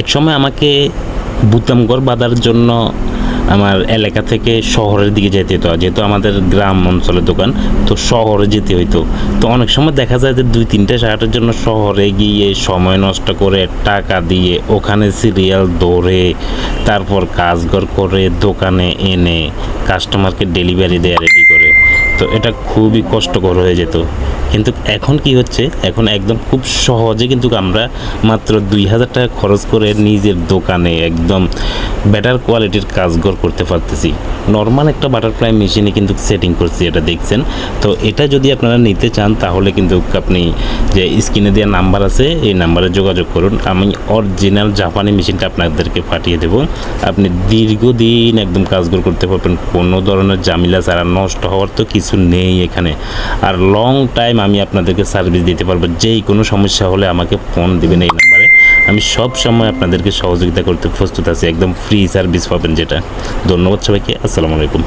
একসময় আমাকে বুতামগড় বাঁধার জন্য আমার এলাকা থেকে শহরের দিকে যেতে হতো, যেহেতু আমাদের গ্রাম অঞ্চলের দোকান, তো শহরে যেতে হইতো। তো অনেক সময় দেখা যায় যে দুই তিনটে শার্টের জন্য শহরে গিয়ে সময় নষ্ট করে টাকা দিয়ে ওখানে সিরিয়াল দৌড়ে তারপর কাজগর করে দোকানে এনে কাস্টমারকে ডেলিভারি দেওয়া রেডি করে, তো এটা খুবই কষ্টকর হয়ে যেত। কিন্তু এখন কি হচ্ছে? এখন একদম খুব সহজে কিন্তু আমরা মাত্র দুই হাজার টাকা খরচ করে নিজের দোকানে একদম বেটার কোয়ালিটির কাজগর করতে পারতেছি। নর্মাল একটা বাটারফ্লাই মেশিনে কিন্তু সেটিং করছি, এটা দেখছেন। তো এটা যদি আপনারা নিতে চান, তাহলে কিন্তু আপনি যে স্ক্রিনে দেওয়া নাম্বার আছে, এই নাম্বারে যোগাযোগ করুন। আমি অরিজিনাল জাপানি মেশিনটা আপনাদেরকে পাঠিয়ে দেবো। আপনি দীর্ঘদিন একদম কাজগর করতে পারবেন, কোনো ধরনের জামিলা ছাড়া নষ্ট হওয়ার তো কিছু নেই এখানে। আর লং টাইম আমি আপনাদেরকে সার্ভিস দিতে পারব। যেই কোনো সমস্যা হলে আমাকে ফোন দেবেন এই নাম্বারে আমি সব সময় আপনাদেরকে সহযোগিতা করতে প্রস্তুত আছি। একদম ফ্রি সার্ভিস পাবেন যেটা। ধন্যবাদ সবাইকে। আসসালামু আলাইকুম।